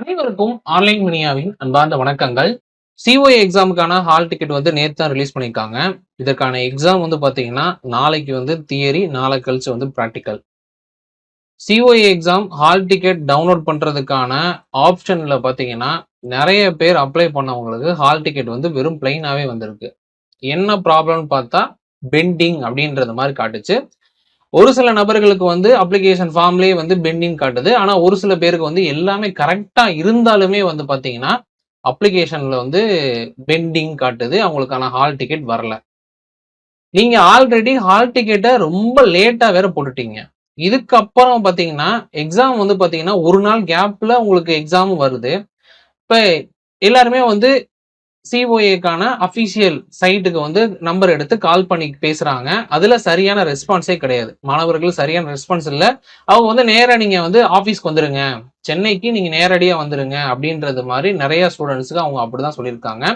அனைவருக்கும் ஆன்லைன் மினியாவின் அன்பார்ந்த வணக்கங்கள். சிஓஏ எக்ஸாமுக்கான ஹால் டிக்கெட் வந்து நேற்று தான் ரிலீஸ் பண்ணியிருக்காங்க. இதற்கான எக்ஸாம் வந்து பார்த்தீங்கன்னா நாளைக்கு வந்து தியரி நாளை கழிச்சு வந்து practical COA exam hall ticket download பண்ணுறதுக்கான ஆப்ஷனில் பார்த்தீங்கன்னா நிறைய பேர் அப்ளை பண்ணவங்களுக்கு ஹால் டிக்கெட் வந்து வெறும் பிளைனாகவே வந்திருக்கு. என்ன ப்ராப்ளம்னு பார்த்தா பெண்டிங் அப்படின்றது மாதிரி காட்டுச்சு. ஒரு சில நபர்களுக்கு வந்து அப்ளிகேஷன் ஃபார்ம்லேயே வந்து பெண்டிங் காட்டுது. ஆனால் ஒரு சில பேருக்கு வந்து எல்லாமே கரெக்டாக இருந்தாலுமே வந்து பார்த்தீங்கன்னா அப்ளிகேஷனில் வந்து பெண்டிங் காட்டுது. அவங்களுக்கான ஹால் டிக்கெட் வரல. நீங்கள் ஆல்ரெடி ஹால் டிக்கெட்டை ரொம்ப லேட்டாக வேற போட்டுட்டீங்க. இதுக்கப்புறம் பார்த்தீங்கன்னா எக்ஸாம் வந்து பார்த்தீங்கன்னா ஒரு நாள் கேப்பில் உங்களுக்கு எக்ஸாம் வருது. இப்போ எல்லாருமே வந்து சிஓஏக்கான அஃபிஷியல் சைட்டுக்கு வந்து நம்பர் எடுத்து கால் பண்ணி பேசுறாங்க. அதுல சரியான ரெஸ்பான்ஸே கிடையாது. மாணவர்கள் சரியான ரெஸ்பான்ஸ் இல்லை. அவங்க வந்து நேராக நீங்க வந்து ஆஃபீஸ்க்கு வந்துருங்க. சென்னைக்கு நீங்க நேரடியாக வந்துருங்க அப்படின்றது மாதிரி நிறைய ஸ்டூடெண்ட்ஸுக்கு அவங்க அப்படிதான் சொல்லியிருக்காங்க.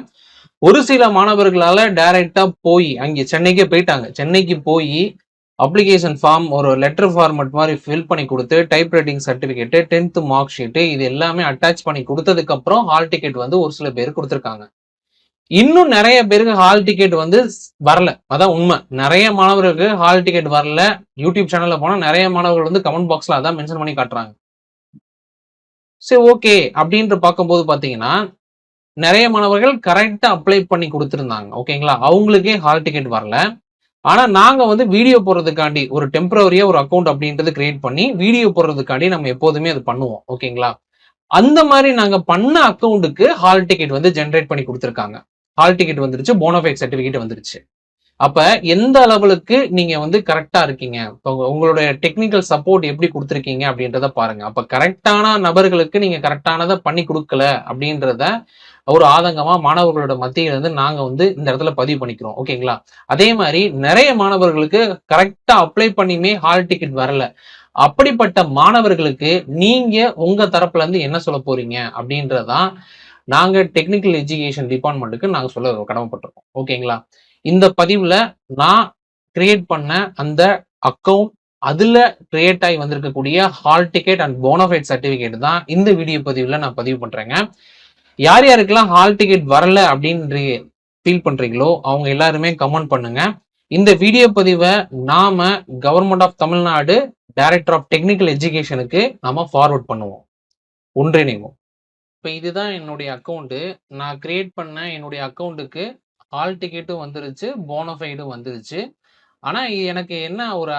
ஒரு சில மாணவர்களால டைரக்டா போய் அங்கே சென்னைக்கே போயிட்டாங்க. சென்னைக்கு போய் அப்ளிகேஷன் ஃபார்ம் ஒரு லெட்டர் ஃபார்மட் மாதிரி ஃபில் பண்ணி கொடுத்து type writing certificate tenth mark sheet இது எல்லாமே அட்டாச் பண்ணி கொடுத்ததுக்கப்புறம் ஹால் டிக்கெட் வந்து ஒரு சில பேர் கொடுத்துருக்காங்க. இன்னும் நிறைய பேருக்கு ஹால் டிக்கெட் வந்து வரல. அதான் உண்மை. நிறைய மாணவர்களுக்கு ஹால் டிக்கெட் வரல. யூடியூப் சேனல்ல போனா நிறைய மாணவர்கள் வந்து கமெண்ட் பாக்ஸ்ல அதான் மென்ஷன் பண்ணி காட்டுறாங்க. சரி ஓகே அப்படின்ற பார்க்கும்போது பாத்தீங்கன்னா நிறைய மாணவர்கள் கரெக்டா அப்ளை பண்ணி கொடுத்துருந்தாங்க. ஓகேங்களா அவங்களுக்கே ஹால் டிக்கெட் வரல. ஆனா நாங்க வந்து வீடியோ போடுறதுக்காண்டி ஒரு டெம்பரவரியா ஒரு அக்கௌண்ட் அப்படின்றது கிரியேட் பண்ணி வீடியோ போடுறதுக்காண்டி நம்ம எப்போதுமே அது பண்ணுவோம். ஓகேங்களா அந்த மாதிரி நாங்க பண்ண அக்கௌண்ட்டுக்கு ஹால் டிக்கெட் வந்து ஜென்ரேட் பண்ணி கொடுத்துருக்காங்க. ஹால் டிக்கெட் வந்துருச்சு போனோஃபைட் சர்டிபிகேட் வந்துருச்சு. அப்ப எந்த அளவுக்கு நீங்க வந்து கரெக்டா இருக்கீங்க? உங்களுடைய டெக்னிக்கல் சப்போர்ட் எப்படி கொடுத்துருக்கீங்க அப்படின்றத பாருங்க. அப்ப கரெக்டான நபர்களுக்கு நீங்க கரெக்டானதை பண்ணி கொடுக்கல அப்படின்றத ஒரு ஆதங்கமா மாணவர்களோட மத்தியில இருந்து நாங்க வந்து இந்த இடத்துல பதிவு பண்ணிக்கிறோம். ஓகேங்களா? அதே மாதிரி நிறைய மாணவர்களுக்கு கரெக்டா அப்ளை பண்ணியுமே ஹால் டிக்கெட் வரல. அப்படிப்பட்ட மாணவர்களுக்கு நீங்க உங்க தரப்புல இருந்து என்ன சொல்ல போறீங்க அப்படின்றதான் நாங்கள் டெக்னிக்கல் எஜுகேஷன் டிபார்ட்மெண்ட்டுக்கு நாங்கள் சொல்ல கடமைப்பட்டிருக்கோம். ஓகேங்களா? இந்த பதிவில் நான் கிரியேட் பண்ண அந்த அக்கௌண்ட் அதுல கிரியேட் ஆகி வந்திருக்கக்கூடிய hall ticket and bonafide certificate தான் இந்த வீடியோ பதிவில் நான் பதிவு பண்றேங்க. யார் யாருக்கெல்லாம் ஹால் டிக்கெட் வரல அப்படின்ற ஃபீல் பண்றீங்களோ அவங்க எல்லாருமே கமெண்ட் பண்ணுங்க. இந்த வீடியோ பதிவை நாம government of Tamil Nadu director of technical எஜுகேஷனுக்கு நாம ஃபார்வர்ட் பண்ணுவோம். ஒன்றிணைவோம். இப்போ இதுதான் என்னுடைய அக்கௌண்ட்டு நான் கிரியேட் பண்ண என்னுடைய அக்கௌண்ட்டுக்கு ஹால் டிக்கெட்டும் வந்துருச்சு போனோஃபைடும் வந்துருச்சு. ஆனால் எனக்கு என்ன ஒரு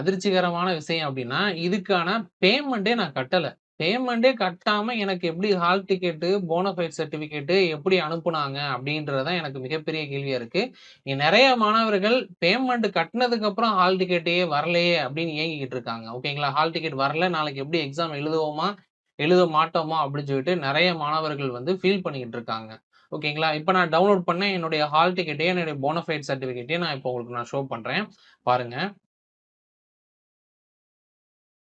அதிர்ச்சிகரமான விஷயம் அப்படின்னா இதுக்கான பேமெண்ட்டே நான் கட்டலை. பேமெண்ட்டே கட்டாமல் எனக்கு எப்படி ஹால் டிக்கெட்டு போனோஃபைட் சர்டிஃபிகேட்டு எப்படி அனுப்புனாங்க அப்படின்றதான் எனக்கு மிகப்பெரிய கேள்வியாக இருக்குது நிறைய மாணவர்கள் பேமெண்ட் கட்டினதுக்கப்புறம் ஹால் டிக்கெட்டே வரலையே அப்படின்னு ஏங்கிக்கிட்டு இருக்காங்க. ஓகேங்களா ஹால் டிக்கெட் வரல நாளைக்கு எப்படி எக்ஸாம் எழுதுவோமா? எழுத மாட்டோமா? அப்படின்னு சொல்லிட்டு நிறைய மாணவர்கள் வந்து ஃபீல் பண்ணிக்கிட்டு இருக்காங்க. ஓகேங்களா இப்போ நான் டவுன்லோட் பண்ண என்னுடைய ஹால் டிக்கெட்டே என்னுடைய போனஃபைட் சர்டிஃபிகேட்டையும் நான் இப்போ உங்களுக்கு நான் ஷோ பண்ணுறேன் பாருங்கள்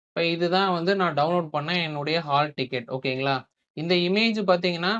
இப்போ இதுதான் வந்து நான் டவுன்லோட் பண்ண என்னுடைய ஹால் டிக்கெட் ஓகேங்களா இந்த இமேஜ் பார்த்தீங்கன்னா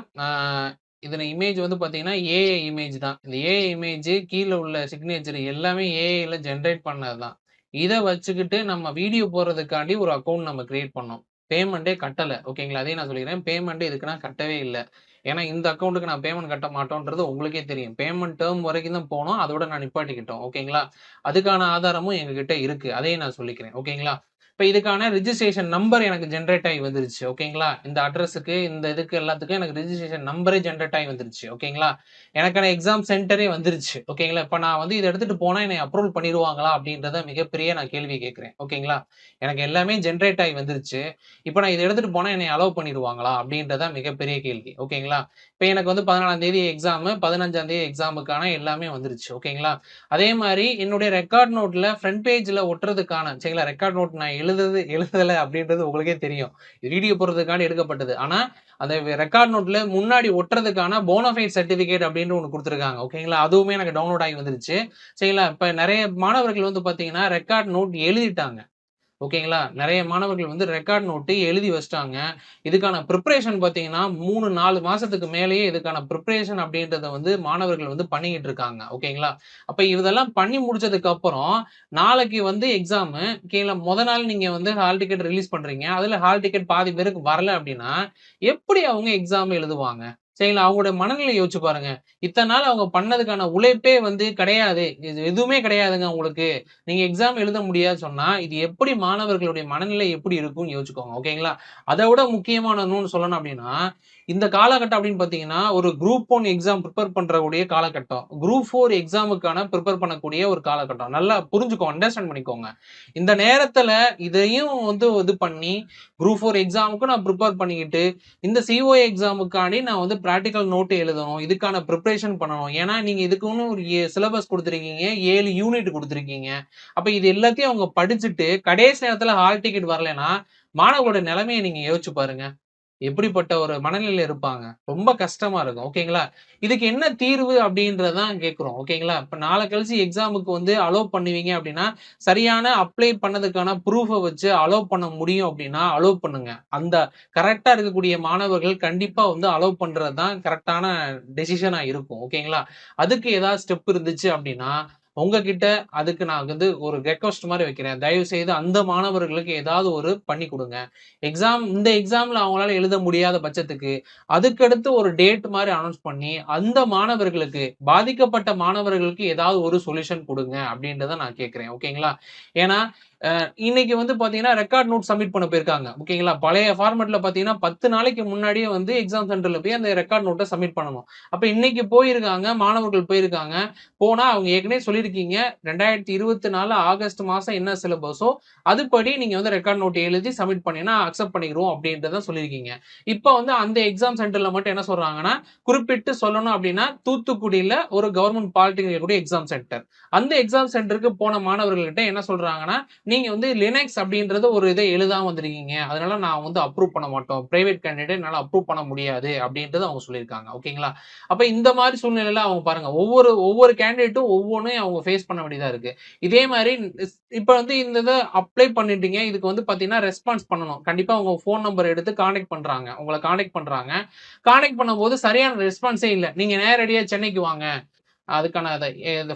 இதில் இமேஜ் வந்து பார்த்தீங்கன்னா ஏஏ இமேஜ் தான். இந்த ஏஐ இமேஜ் கீழே உள்ள சிக்னேச்சர் எல்லாமே ஏஐயில் ஜென்ரேட் பண்ணது தான் இதை வச்சுக்கிட்டு நம்ம வீடியோ போடுறதுக்காண்டி ஒரு அக்கௌண்ட் நம்ம கிரியேட் பண்ணோம். பேமெண்ட்டே கட்டலை. ஓகேங்களா அதே நான் சொல்லிக்கிறேன். பேமெண்ட் இதுக்கு நான் கட்டவே இல்லை. ஏன்னா இந்த அக்கௌண்ட்டுக்கு நான் பேமெண்ட் கட்ட மாட்டோன்றது உங்களுக்கே தெரியும். பேமெண்ட் டேர்ம் வரைக்கும் தான் போனோம். அதோட நான் நிப்பாட்டிக்கிட்டோம். ஓகேங்களா அதுக்கான ஆதாரமும் எங்ககிட்ட இருக்கு. அதையும் நான் சொல்லிக்கிறேன். ஓகேங்களா இப்போ இதுக்கான ரிஜிஸ்ட்ரேஷன் நம்பர் எனக்கு ஜென்ரேட் ஆகி வந்துருச்சு ஓகேங்களா இந்த அட்ரஸுக்கு இந்த இதுக்கு எல்லாத்துக்கும் எனக்கு ரிஜிஸ்ட்ரேஷன் நம்பரே ஜென்ரேட் ஆகி வந்துருச்சு ஓகேங்களா எனக்கான எக்ஸாம் சென்டரே வந்துருச்சு ஓகேங்களா இப்போ நான் வந்து இதை எடுத்துகிட்டு போனால் என்னை அப்ரூவல் பண்ணிடுவாங்களா அப்படின்றத மிகப்பெரிய நான் கேள்வி கேட்குறேன் ஓகேங்களா எனக்கு எல்லாமே ஜென்ரேட் ஆகி வந்துருச்சு இப்போ நான் இதை எடுத்துகிட்டு போனால் என்னை அலோவ் பண்ணிடுவாங்களா அப்படின்றத மிகப்பெரிய கேள்வி ஓகேங்களா இப்போ எனக்கு வந்து பதினாலாம் தேதி எக்ஸாமு பதினஞ்சாம் தேதி எக்ஸாமுக்கான எல்லாமே வந்துருச்சு ஓகேங்களா அதே மாதிரி என்னுடைய ரெக்கார்ட் நோட்டில் ஃப்ரண்ட் பேஜில் ஒட்டுறதுக்கான சரிங்களா? ரெக்கார்ட் நோட் நான் எழுதுது எழுதலை அப்படின்றது உங்களுக்கே தெரியும். வீடியோ போடுறதுக்கான எடுக்கப்பட்டது. ஆனா அந்த ரெக்கார்ட் நோட்ல முன்னாடி ஒட்டுறதுக்கான போனோஃபைட் சர்டிபிகேட் அப்படின்னு ஒன்று கொடுத்துருக்காங்க. ஓகேங்களா அதுவுமே எனக்கு டவுன்லோட் ஆகி வந்துருச்சு. சரிங்களா? இப்ப நிறைய மாணவர்கள் வந்து பாத்தீங்கன்னா ரெக்கார்ட் நோட் எழுதிட்டாங்க. ஓகேங்களா நிறைய மாணவர்கள் வந்து ரெக்கார்ட் நோட்டு எழுதி வச்சிட்டாங்க. இதுக்கான ப்ரிப்பரேஷன் பார்த்தீங்கன்னா மூணு நாலு மாசத்துக்கு மேலேயே இதுக்கான ப்ரிப்பரேஷன் அப்படின்றத வந்து மாணவர்கள் வந்து பண்ணிக்கிட்டு இருக்காங்க. ஓகேங்களா அப்போ இதெல்லாம் பண்ணி முடிச்சதுக்கு அப்புறம் நாளைக்கு வந்து எக்ஸாமு கீழே முத நாள் நீங்கள் வந்து ஹால் டிக்கெட் ரிலீஸ் பண்ணுறீங்க அதில் ஹால் டிக்கெட் பாதி பேருக்கு வரல அப்படின்னா எப்படி அவங்க எக்ஸாம் எழுதுவாங்க? சரிங்களா? அவங்களோட மனநிலை யோசிச்சு பாருங்க. இத்தனை நாள் அவங்க பண்ணதுக்கான உழைப்பே வந்து கிடையாது. இது எதுவுமே கிடையாதுங்க உங்களுக்கு. நீங்க எக்ஸாம் எழுத முடியாது சொன்னா இது எப்படி மாணவர்களுடைய மனநிலை எப்படி இருக்கும்னு யோசிச்சுக்கோங்க. ஓகேங்களா? அதை விட முக்கியமானதுன்னு சொல்லணும் அப்படின்னா இந்த காலகட்டம் அப்படின்னு பார்த்தீங்கன்னா ஒரு குரூப் ஒன் எக்ஸாம் ப்ரிப்பேர் பண்ணுறக்கூடிய காலகட்டம். குரூப் ஃபோர் எக்ஸாமுக்கான ப்ரிப்பேர் பண்ணக்கூடிய ஒரு காலகட்டம். நல்லா புரிஞ்சுக்கோங்க அண்டர்ஸ்டாண்ட் பண்ணிக்கோங்க. இந்த நேரத்தில் இதையும் வந்து இது பண்ணி குரூப் ஃபோர் எக்ஸாமுக்கு நான் ப்ரிப்பேர் பண்ணிக்கிட்டு இந்த சிஓ எக்ஸாமுக்காண்டி நான் வந்து ப்ராக்டிக்கல் நோட்டு எழுதணும் இதுக்கான ப்ரிப்பரேஷன் பண்ணணும். ஏன்னா நீங்க இதுக்குன்னு ஒரு சிலபஸ் கொடுத்துருக்கீங்க ஏழு யூனிட் கொடுத்துருக்கீங்க. அப்ப இது எல்லாத்தையும் அவங்க படிச்சுட்டு கடைசி நேரத்துல ஹால் டிக்கெட் வரலைன்னா மாணவர்களோட நிலைமையை நீங்க யோசிச்சு பாருங்க. எப்படிப்பட்ட ஒரு மனநிலையில இருப்பாங்க? ரொம்ப கஷ்டமா இருக்கும். ஓகேங்களா? இதுக்கு என்ன தீர்வு அப்படின்றதான் கேட்குறோம். ஓகேங்களா? இப்ப நாளை கழிச்சு எக்ஸாமுக்கு வந்து அலோவ் பண்ணுவீங்க அப்படின்னா சரியான அப்ளை பண்ணதுக்கான ப்ரூஃபை வச்சு அலோவ் பண்ண முடியும் அப்படின்னா அலோவ் பண்ணுங்க. அந்த கரெக்டா இருக்கக்கூடிய மாணவர்கள் கண்டிப்பா வந்து அலோவ் பண்ணுறது தான் கரெக்டான டெசிஷனா இருக்கும். ஓகேங்களா? அதுக்கு ஏதாவது ஸ்டெப் இருந்துச்சு அப்படின்னா உங்ககிட்ட அதுக்கு நான் வந்து ஒரு ரெக்வஸ்ட் மாதிரி வைக்கிறேன். தயவு செய்து அந்த மாணவர்களுக்கு ஏதாவது ஒரு பண்ணி கொடுங்க. எக்ஸாம் இந்த எக்ஸாம்ல அவங்களால எழுத முடியாத பட்சத்துக்கு அதுக்கடுத்து ஒரு டேட் மாதிரி அனௌன்ஸ் பண்ணி அந்த மாணவர்களுக்கு பாதிக்கப்பட்ட மாணவர்களுக்கு ஏதாவது ஒரு சொல்யூஷன் கொடுங்க அப்படின்றத நான் கேட்கிறேன். ஓகேங்களா ஏன்னா இன்னைக்கு வந்து பாத்தீங்கன்னா ரெக்கார்ட் நோட் சப்மிட் பண்ண போயிருக்காங்க. ஓகேங்களா? பழைய ஃபார்மெட்ல பாத்தீங்கன்னா பத்து நாளைக்கு முன்னாடியே வந்து எக்ஸாம் சென்டர்ல போய் அந்த ரெக்கார்ட் நோட்டை சப்மிட் பண்ணணும். அப்ப இன்னைக்கு போயிருக்காங்க மாணவர்கள் போயிருக்காங்க. போனா அவங்க ஏற்கனவே சொல்லியிருக்கீங்க ரெண்டாயிரத்தி இருபத்தி நாலு ஆகஸ்ட் மாசம் என்ன சிலபஸோ அதுபடி நீங்க வந்து ரெக்கார்ட் நோட் எழுதி சப்மிட் பண்ணினா அக்செப்ட் பண்ணிக்கிறோம் அப்படின்றத சொல்லியிருக்கீங்க. இப்போ வந்து அந்த எக்ஸாம் சென்டர்ல மட்டும் என்ன சொல்றாங்கன்னா குறிப்பிட்டு சொல்லணும் அப்படின்னா தூத்துக்குடியில ஒரு கவர்மெண்ட் பாலிடெக்னிக் கூடிய எக்ஸாம் சென்டர் அந்த எக்ஸாம் சென்டருக்கு போன மாணவர்கள்கிட்ட என்ன சொல்றாங்கன்னா நீங்க வந்து லினக்ஸ் அப்படின்றது ஒரு இதை எழுதாம வந்திருக்கீங்க. அதனால நான் வந்து அப்ரூவ் பண்ண மாட்டோம். பிரைவேட் கேண்டிடேட் என்னால் அப்ரூவ் பண்ண முடியாது அப்படின்றது அவங்க சொல்லியிருக்காங்க. ஓகேங்களா அப்ப இந்த மாதிரி சூழ்நிலையில அவங்க பாருங்க ஒவ்வொரு ஒவ்வொரு கேண்டிடேட்டும் ஒவ்வொன்றையும் அவங்க ஃபேஸ் பண்ண வேண்டியதா இருக்கு. இதே மாதிரி இப்போ வந்து இந்த இதை அப்ளை பண்ணிட்டீங்க. இதுக்கு வந்து பாத்தீங்கன்னா ரெஸ்பான்ஸ் பண்ணணும். கண்டிப்பா அவங்க ஃபோன் நம்பர் எடுத்து கான்டெக்ட் பண்றாங்க. உங்களை கான்டெக்ட் பண்றாங்க. கான்டெக்ட் பண்ணும்போது சரியான ரெஸ்பான்ஸே இல்லை. நீங்க நேரடியாக சென்னைக்கு வாங்க. அதுக்கான அதை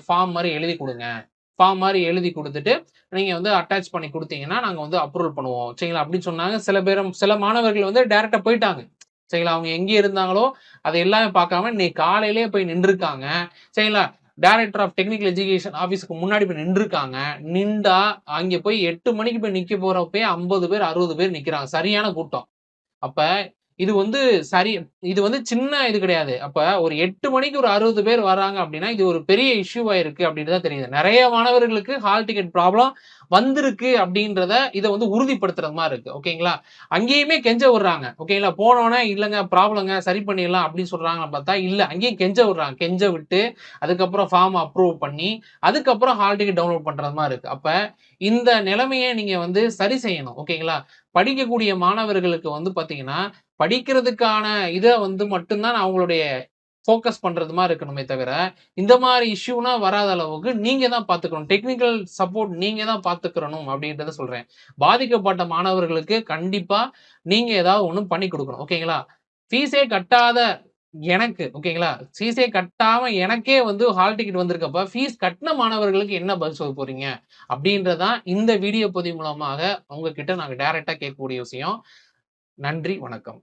ஃபார்ம் மாதிரி எழுதி கொடுங்க. ஃபார்ம் மாதிரி எழுதி கொடுத்துட்டு நீங்கள் வந்து அட்டாச் பண்ணி கொடுத்தீங்கன்னா நாங்கள் வந்து அப்ரூவல் பண்ணுவோம். சரிங்களா? அப்படின்னு சொன்னாங்க. சில பேர் சில மாணவர்கள் வந்து டேரெக்டாக போயிட்டாங்க. சரிங்களா? அவங்க எங்கே இருந்தாங்களோ அதை எல்லாமே பார்க்காம இன்னைக்கு காலையிலேயே போய் நின்றுருக்காங்க. சரிங்களா? டைரக்டர் ஆஃப் டெக்னிக்கல் எஜுகேஷன் ஆஃபீஸ்க்கு முன்னாடி போய் நின்றுருக்காங்க. நின்றா அங்கே போய் எட்டு மணிக்கு போய் நிற்க போகிறப்பே ஐம்பது பேர் அறுபது பேர் நிற்கிறாங்க சரியான கூட்டம். அப்போ இது வந்து சரி இது வந்து சின்ன இது கிடையாது. அப்ப ஒரு எட்டு மணிக்கு ஒரு அறுபது பேர் வராங்க அப்படின்னா இது ஒரு பெரிய இஷ்யூவா இருக்கு அப்படின்றத தெரியுது. நிறைய மாணவர்களுக்கு ஹால் டிக்கெட் ப்ராப்ளம் வந்திருக்கு அப்படின்றத இதை வந்து உறுதிப்படுத்துறது மாதிரி இருக்கு. ஓகேங்களா அங்கேயுமே கெஞ்ச விடுறாங்க. ஓகேங்களா போனோன்னே இல்லைங்க ப்ராப்ளங்க சரி பண்ணிடலாம் அப்படின்னு சொல்றாங்க பார்த்தா இல்லை. அங்கேயும் கெஞ்ச விடுறாங்க. கெஞ்ச விட்டு அதுக்கப்புறம் ஃபார்ம் அப்ரூவ் பண்ணி அதுக்கப்புறம் ஹால் டிக்கெட் டவுன்லோட் பண்றது மாதிரி இருக்கு. அப்ப இந்த நிலைமையை நீங்க வந்து சரி செய்யணும். ஓகேங்களா படிக்கக்கூடிய மாணவர்களுக்கு வந்து பாத்தீங்கன்னா படிக்கிறதுக்கான இதை வந்து மட்டும்தான் அவங்களுடைய ஃபோக்கஸ் பண்ணுறது மாதிரி இருக்கணுமே தவிர இந்த மாதிரி இஷ்யூனா வராத அளவுக்கு நீங்க தான் பாத்துக்கணும். டெக்னிக்கல் சப்போர்ட் நீங்க தான் பாத்துக்கிறணும் அப்படின்றத சொல்றேன். பாதிக்கப்பட்ட மாணவர்களுக்கு கண்டிப்பா நீங்க ஏதாவது ஒண்ணு பண்ணி கொடுக்கணும். ஓகேங்களா ஃபீஸே கட்டாத எனக்கு ஓகேங்களா ஃபீஸே கட்டாம எனக்கே வந்து ஹால் டிக்கெட் வந்திருக்கப்ப ஃபீஸ் கட்டின மாணவர்களுக்கு என்ன பதில் சொல்ல போறீங்க? அப்படின்றதான் இந்த வீடியோ பதிவு மூலமாக உங்ககிட்ட நாங்க டைரக்டா கேட்கக்கூடிய விஷயம். நன்றி வணக்கம்.